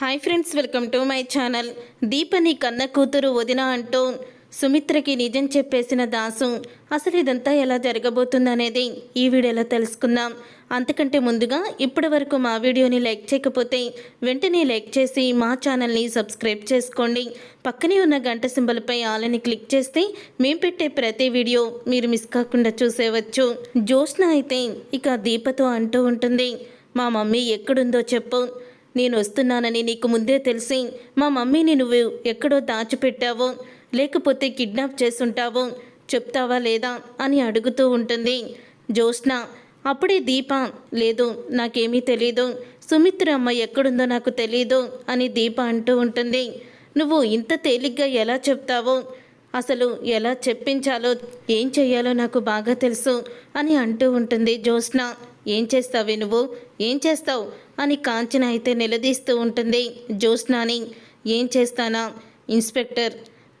Hi friends welcome to my channel దీపని కన్న కూతురు వదిన అంటూ సుమిత్రకి నిజం చెప్పేసిన దాసు అసలు ఇదంతా ఎలా జరగబోతుందనేది ఈ వీడియోలో తెలుసుకుందాం. అంతకంటే ముందుగా ఇప్పటి వరకు మా వీడియోని లైక్ చేయకపోతే వెంటనే లైక్ చేసి మా ఛానల్ని సబ్స్క్రైబ్ చేసుకోండి. పక్కనే ఉన్న గంట సింబల్పై ఆలని క్లిక్ చేస్తే మేము పెట్టే ప్రతి వీడియో మీరు మిస్ కాకుండా చూసేవచ్చు. జోష్న అయితే ఇక దీపతో అంటూ ఉంటుంది మా మమ్మీ ఎక్కడుందో చెప్పు. నేను వస్తున్నానని నీకు ముందే తెలిసి మా మమ్మీని నువ్వు ఎక్కడో దాచిపెట్టావో లేకపోతే కిడ్నాప్ చేసుంటావో చెప్తావా లేదా అని అడుగుతూ ఉంటుంది. జ్యోత్స్న అప్పుడే దీప లేదు నాకేమీ తెలీదు. సుమిత్ర అమ్మ ఎక్కడుందో నాకు తెలీదు అని దీప అంటూ ఉంటుంది. నువ్వు ఇంత తేలిగ్గా ఎలా చెప్తావో అసలు ఎలా చెప్పించాలో ఏం చెయ్యాలో నాకు బాగా తెలుసు అని అంటూ ఉంటుంది జ్యోత్స్న. ఏం చేస్తావే నువ్వు? ఏం చేస్తావు? అని కాంచన అయితే నిలదీస్తూ ఉంటుంది జ్యోత్స్నాని. ఏం చేస్తానా? ఇన్స్పెక్టర్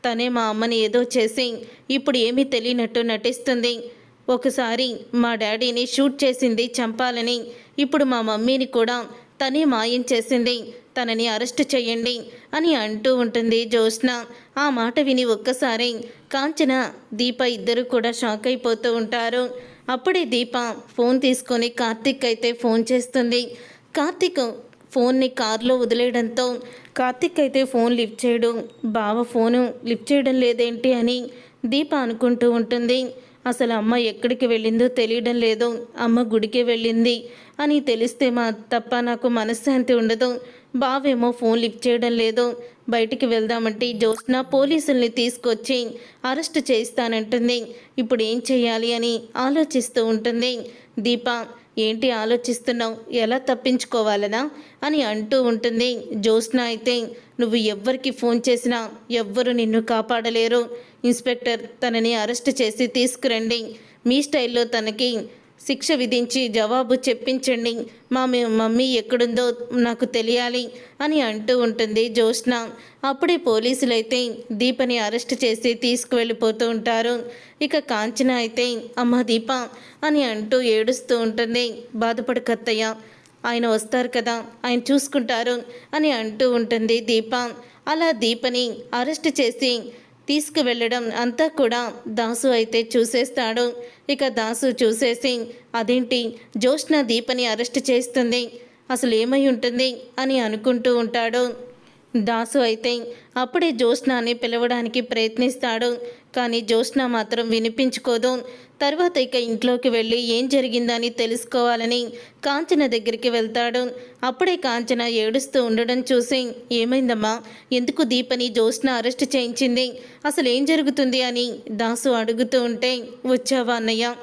తనే మా అమ్మని ఏదో చేసి ఇప్పుడు ఏమీ తెలియనట్టు నటిస్తుంది. ఒకసారి మా డాడీని షూట్ చేసింది చంపాలని. ఇప్పుడు మా మమ్మీని కూడా తనే మాయం చేసింది. తనని అరెస్ట్ చేయండి అని అంటూ ఉంటుంది జ్యోత్స్న. ఆ మాట విని ఒక్కసారి కాంచన దీప ఇద్దరు కూడా షాక్ అయిపోతూ ఉంటారు. అప్పుడే దీప ఫోన్ తీసుకొని కార్తిక్ అయితే ఫోన్ చేస్తుంది. కార్తిక్ ఫోన్ని కారులో వదిలేయడంతో కార్తిక్ అయితే ఫోన్ లిఫ్ట్ చేయడం. బావ ఫోను లిఫ్ట్ చేయడం లేదేంటి అని దీప అనుకుంటూ ఉంటుంది. అసలు అమ్మ ఎక్కడికి వెళ్ళిందో తెలియడం లేదు. అమ్మ గుడికి వెళ్ళింది అని తెలిస్తే మా తప్ప నాకు మనశ్శాంతి ఉండదు. బావేమో ఫోన్ లిఫ్ట్ చేయడం లేదు. బయటికి వెళ్దామంటే జ్యోత్స్న పోలీసుల్ని తీసుకొచ్చి అరెస్ట్ చేస్తానంటుంది ఇప్పుడు ఏం చేయాలి అని ఆలోచిస్తూ ఉంటుంది. దీప ఏంటి ఆలోచిస్తున్నావు? ఎలా తప్పించుకోవాలనా? అని అంటూ ఉంటుంది. జ్యోత్స్న అయితే నువ్వు ఎవ్వరికి ఫోన్ చేసినా ఎవ్వరు నిన్ను కాపాడలేరు. ఇన్స్పెక్టర్ తనని అరెస్ట్ చేసి తీసుకురండి. మీ స్టైల్లో తనకి శిక్ష విధించి జవాబు చెప్పించండి. మా మమ్మీ ఎక్కడుందో నాకు తెలియాలి అని అంటూ ఉంటుంది జ్యోత్స్న. అప్పుడే పోలీసులు అయితే దీపని అరెస్ట్ చేసి తీసుకువెళ్ళిపోతూ ఉంటారు. ఇక కాంచన అయితే అమ్మ దీప అని అంటూ ఏడుస్తూ ఉంటుంది. బాధపడకత్తయ్య ఆయన వస్తారు కదా ఆయన చూసుకుంటారు అని అంటూ ఉంటుంది దీప. అలా దీపని అరెస్ట్ చేసి తీసుకువెళ్ళడం అంతా కూడా దాసు అయితే చూసేస్తాడు. ఇక దాసు చూసేసి అదేంటి? జ్యోష్ణ దీపని అరెస్ట్ చేస్తుంది. అసలు ఏమై ఉంటుంది? అని అనుకుంటూ ఉంటాడు. దాసు అయితే అప్పుడే జ్యోత్స్నాని పిలవడానికి ప్రయత్నిస్తాడు. కానీ జ్యోత్స్న మాత్రం వినిపించుకోదు. తర్వాత ఇక ఇంట్లోకి వెళ్ళి ఏం జరిగిందని తెలుసుకోవాలని కాంచన దగ్గరికి వెళ్తాడు. అప్పుడే కాంచన ఏడుస్తూ ఉండడం చూసి ఏమైందమ్మా? ఎందుకు దీపని జ్యోత్స్న అరెస్ట్ చేయించింది? అసలు ఏం జరుగుతుంది? అని దాసు అడుగుతూ ఉంటే వచ్చావా అన్నయ్య?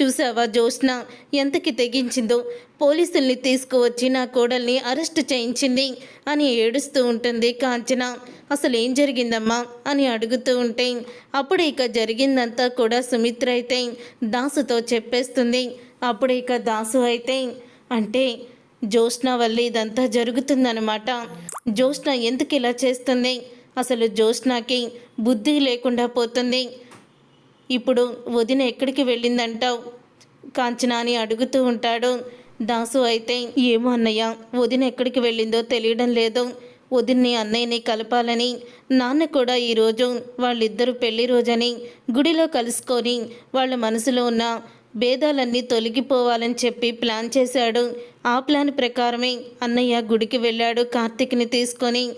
చూసావా జ్యోత్స్న? ఎంతకి తెగించిందో? పోలీసుల్ని తీసుకువచ్చి నా కోడల్ని అరెస్ట్ చేయించింది అని ఏడుస్తూ ఉంటుంది కాంచన. అసలు ఏం జరిగిందమ్మా? అని అడుగుతూ ఉంటే అప్పుడు ఇక జరిగిందంతా కూడా సుమిత్ర అయితే దాసుతో చెప్పేస్తుంది. అప్పుడు ఇక దాసు అయితే అంటే జ్యోత్స్న వల్ల ఇదంతా జరుగుతుందన్నమాట. జ్యోత్స్న ఎందుకు ఇలా చేస్తుంది? అసలు జ్యోత్స్నకి బుద్ధి లేకుండా పోతుంది. ఇప్పుడు వదిన ఎక్కడికి వెళ్ళిందంటావు కాంచనా అని అడుగుతూ ఉంటాడు. దాసు అయితే ఏమో అన్నయ్య వదిన ఎక్కడికి వెళ్ళిందో తెలియడం లేదు. వదిన్ని అన్నయ్యని కలపాలని. నాన్న కూడా ఈరోజు వాళ్ళిద్దరూ పెళ్ళి రోజని గుడిలో కలుసుకొని వాళ్ళ మనసులో ఉన్న భేదాలన్నీ తొలగిపోవాలని చెప్పి ప్లాన్ చేశాడు. ఆ ప్లాన్ ప్రకారమే అన్నయ్య గుడికి వెళ్ళాడు కార్తీక్ని తీసుకొని.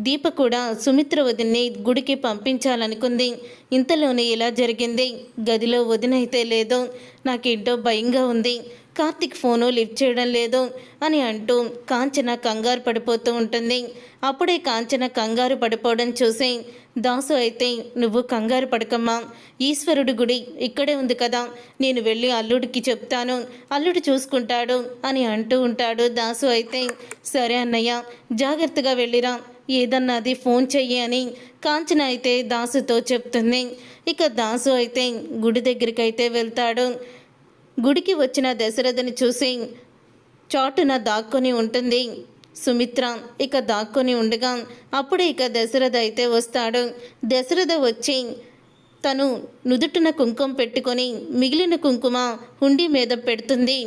దీప కూడా సుమిత్ర వదిన్ని గుడికి పంపించాలనుకుంది. ఇంతలోనే ఇలా జరిగింది. గదిలో వదినైతే లేదు. నాకేంటో భయంగా ఉంది. కార్తిక్ ఫోను లిఫ్ట్ చేయడం లేదు అని అంటూ కాంచన కంగారు పడిపోతూ ఉంటుంది. అప్పుడే కాంచన కంగారు పడిపోవడం చూసి దాసు అయితే నువ్వు కంగారు పడకమ్మా. ఈశ్వరుడి గుడి ఇక్కడే ఉంది కదా. నేను వెళ్ళి అల్లుడికి చెప్తాను. అల్లుడు చూసుకుంటాడు అని అంటూ ఉంటాడు దాసు అయితే. సరే అన్నయ్య జాగ్రత్తగా వెళ్ళిరా. ఏదన్నది ఫోన్ చెయ్యి అని కాంచన అయితే దాసుతో చెప్తుంది. ఇక దాసు అయితే గుడి దగ్గరికి అయితే వెళ్తాడు. గుడికి వచ్చిన దశరథని చూసి చాటున దాక్కొని ఉంటుంది. సుమిత్ర ఇక దాక్కొని ఉండగా అప్పుడే ఇక దశరథ అయితే వస్తాడు. దశరథ వచ్చి తను నుదుటిన కుంకుమ పెట్టుకొని మిగిలిన కుంకుమ హుండీ మీద పెడుతుంది.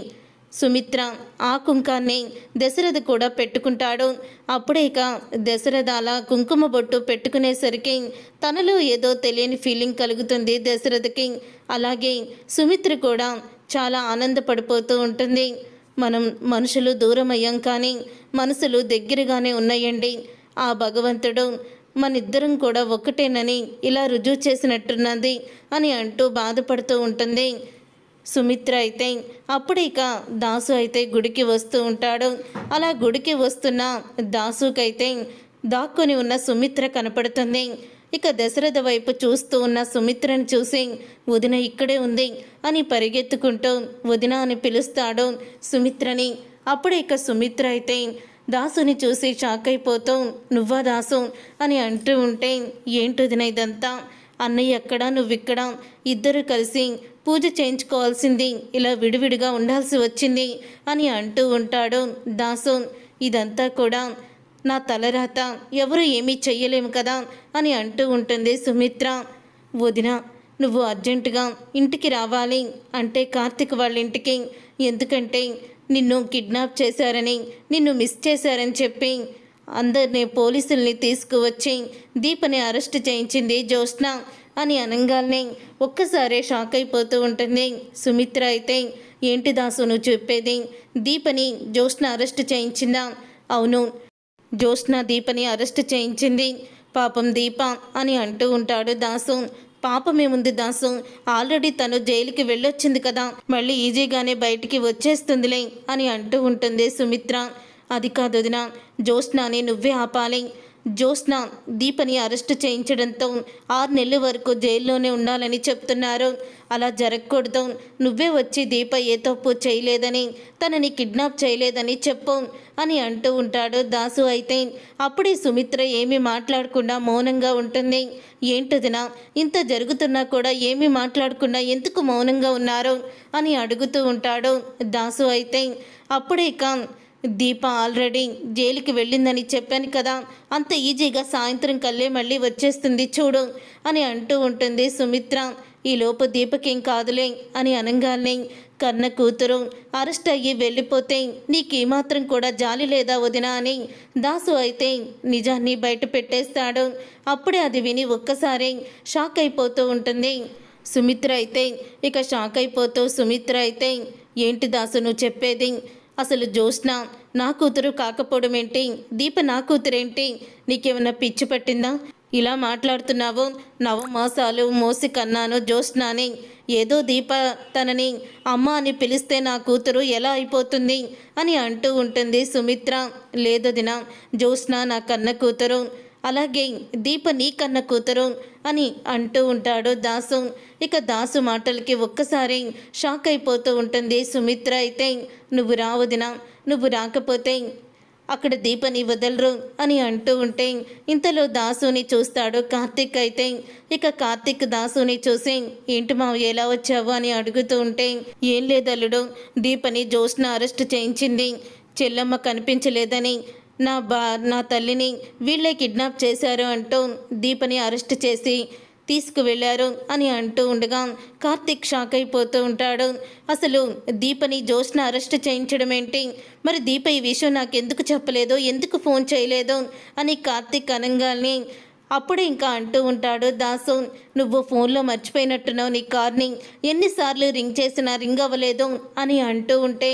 సుమిత్ర ఆ కుంకాన్ని దశరథ కూడా పెట్టుకుంటాడు. అప్పుడే ఇక దశరథ అలా కుంకుమ బొట్టు పెట్టుకునేసరికి తనలో ఏదో తెలియని ఫీలింగ్ కలుగుతుంది దశరథకి. అలాగే సుమిత్ర కూడా చాలా ఆనందపడిపోతూ ఉంటుంది. మనం మనుషులు దూరం అయ్యాం కానీ మనసులు దగ్గరగానే ఉన్నాయండి. ఆ భగవంతుడు మనిద్దరం కూడా ఒక్కటేనని ఇలా రుజువు చేసినట్టున్నది అని అంటూ బాధపడుతూ ఉంటుంది. సుమిత్ర అయితే అప్పుడు ఇక దాసు అయితే గుడికి వస్తూ ఉంటాడు. అలా గుడికి వస్తున్న దాసుకైతే దాక్కుని ఉన్న సుమిత్ర కనపడుతుంది. ఇక దశరథ వైపు చూస్తూ ఉన్న సుమిత్రను చూసి వదిన ఇక్కడే ఉంది అని పరిగెత్తుకుంటూ వదిన అని పిలుస్తాడు సుమిత్రని. అప్పుడు ఇక సుమిత్ర అయితే దాసుని చూసి షాక్ అయిపోతూ నువ్వా దాసు? అని అంటూ ఉంటే ఏంటిదిన ఇదంతా? అన్నయ్య ఎక్కడ నువ్విక్కడ? ఇద్దరు కలిసి పూజ చేయించుకోవాల్సింది. ఇలా విడివిడిగా ఉండాల్సి వచ్చింది అని అంటూ ఉంటాడు దాసు ఇదంతా కూడా నా తలరాత. ఎవరు ఏమీ చెయ్యలేము కదా అని అంటూ ఉంటుంది సుమిత్ర. వదిన నువ్వు అర్జెంటుగా ఇంటికి రావాలి. అంటే కార్తిక్ వాళ్ళ ఇంటికి. ఎందుకంటే నిన్ను కిడ్నాప్ చేశారని నిన్ను మిస్ చేశారని చెప్పి అందరినీ పోలీసుల్ని తీసుకువచ్చి దీపని అరెస్ట్ చేయించింది జ్యోత్స్న అని అనగానే ఒక్కసారే షాక్ అయిపోతూ ఉంటుంది. సుమిత్ర అయితే ఏంటి దాసు నువ్వు చెప్పేది? దీపని జ్యోత్స్న అరెస్ట్ చేయించిందా? అవును జ్యోత్స్న దీపని అరెస్ట్ చేయించింది. పాపం దీప అని అంటూ ఉంటాడు దాసు. పాపమేముంది దాసు? ఆల్రెడీ తను జైలుకి వెళ్ళొచ్చింది కదా మళ్ళీ ఈజీగానే బయటికి వచ్చేస్తుందిలే అని అంటూ ఉంటుంది సుమిత్ర. అది కాదు వదిన. జ్యోత్స్నాని నువ్వే ఆపాలి. జ్యోత్స్న దీపని అరెస్ట్ చేయించడంతో ఆరు నెలల వరకు జైల్లోనే ఉండాలని చెప్తున్నారు. అలా జరగకూడదు. నువ్వే వచ్చి దీప ఏ తప్పు చేయలేదని తనని కిడ్నాప్ చేయలేదని చెప్పు అని అంటూ ఉంటాడు దాసు అయితే. అప్పుడే సుమిత్ర ఏమీ మాట్లాడకుండా మౌనంగా ఉంటుంది. ఏంటదినా ఇంత జరుగుతున్నా కూడా ఏమీ మాట్లాడకుండా ఎందుకు మౌనంగా ఉన్నారు అని అడుగుతూ ఉంటాడు దాసు అయితే. అప్పుడే ఇక దీప ఆల్రెడీ జైలుకి వెళ్ళిందని చెప్పాను కదా. అంత ఈజీగా సాయంత్రం కల్లే మళ్ళీ వచ్చేస్తుంది చూడు అని అంటూ ఉంటుంది సుమిత్ర. ఈలోపు దీపకేం కాదులే అని అనగానే కన్న కూతురు అరెస్ట్ అయ్యి వెళ్ళిపోతే నీకేమాత్రం కూడా జాలి లేదా వదినా అని. దాసు అయితే నిజాన్ని బయట పెట్టేస్తాడు. అప్పుడే అది విని ఒక్కసారి షాక్ అయిపోతూ ఉంటుంది. సుమిత్ర అయితే ఇక షాక్ అయిపోతూ సుమిత్ర అయితే ఏంటి దాసు నువ్వు చెప్పేది? అసలు జ్యోత్స్న నా కూతురు కాకపోవడం ఏంటి దీప నా కూతురేంటి? నీకేమన్నా పిచ్చి పట్టిందా? ఇలా మాట్లాడుతున్నావు. నవమాసాలు మోసి కన్నాను జ్యోత్స్నాని. ఏదో దీప తనని అమ్మ అని పిలిస్తే నా కూతురు ఎలా అయిపోతుంది అని అంటూ ఉంటుంది సుమిత్ర. లేదదిన జ్యోత్స్న నా కన్న కూతురు. అలాగే దీప నీ కన్న కూతురు అని అంటూ ఉంటాడు దాసు. ఇక దాసు మాటలకి ఒక్కసారి షాక్ అయిపోతూ ఉంటుంది. సుమిత్ర అయితే నువ్వు రావదినా నువ్వు రాకపోతే అక్కడ దీపని వదలరు అని అంటూ ఉంటే ఇంతలో దాసుని చూస్తాడు కార్తిక్ అయితే. ఇక కార్తిక్ దాసుని చూసి ఏంటి మా ఎలా వచ్చావు? అని అడుగుతూ ఉంటే ఏం లేదల్లుడు దీపని జోష్న అరెస్ట్ చేయించింది. చెల్లమ్మ కనిపించలేదని నా బా నా తల్లిని వీళ్ళే కిడ్నాప్ చేశారు అంటూ దీపని అరెస్ట్ చేసి తీసుకువెళ్ళారు అని అంటూ ఉండగా కార్తిక్ షాక్ అయిపోతూ ఉంటాడు. అసలు దీపని జోష్న అరెస్ట్ చేయించడం ఏంటి? మరి దీప ఈ విషయం నాకు ఎందుకు చెప్పలేదో? ఎందుకు ఫోన్ చేయలేదో? అని కార్తిక్ అనంగాల్ని అప్పుడే ఇంకా అంటూ ఉంటాడు దాసు నువ్వు ఫోన్లో మర్చిపోయినట్టున్నావు నీ కార్ని. ఎన్నిసార్లు రింగ్ చేసినా రింగ్ అవ్వలేదు అని అంటూ ఉంటే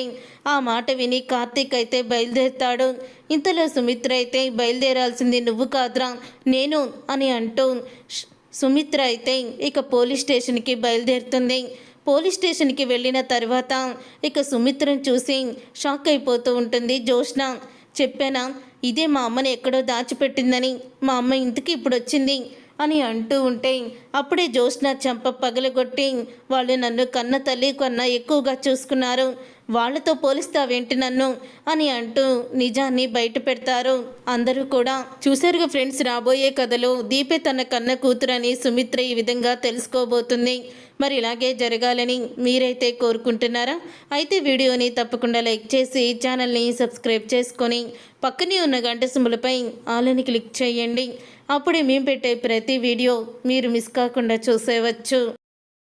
ఆ మాట విని కార్తీక్ అయితే బయలుదేరుతాడు. ఇంతలో సుమిత్ర అయితే బయలుదేరాల్సింది నువ్వు కాదురా నేను అని అంటూ సుమిత్ర అయితే ఇక పోలీస్ స్టేషన్కి బయలుదేరుతుంది. పోలీస్ స్టేషన్కి వెళ్ళిన తర్వాత ఇక సుమిత్రను చూసి షాక్ అయిపోతూ ఉంటుంది. జోష్న చెప్పానా? ఇదే మా అమ్మని ఎక్కడో దాచిపెట్టిందని మా అమ్మ ఇంటికి ఇప్పుడు వచ్చింది అని అంటూ ఉంటే అప్పుడే జ్యోత్స్న చెంప పగలగొట్టి వాళ్ళు నన్ను కన్న తల్లి కన్నా ఎక్కువగా చూసుకున్నారు. వాళ్ళతో పోలిస్తావేంటి నన్ను? అని అంటూ నిజాన్ని బయట పెడతారు అందరూ కూడా చూసారుగా ఫ్రెండ్స్ రాబోయే కథలో దీపే తన కన్న కూతురని సుమిత్ర ఈ విధంగా తెలుసుకోబోతుంది. మరి ఇలాగే జరగాలని మీరైతే కోరుకుంటున్నారా? అయితే వీడియోని తప్పకుండా లైక్ చేసి ఛానల్ని సబ్స్క్రైబ్ చేసుకొని పక్కనే ఉన్న గంట సింబలపై ఆలని క్లిక్ చేయండి. అప్పుడే మేము పెట్టే ప్రతి వీడియో మీరు మిస్ కాకుండా చూసేవచ్చు.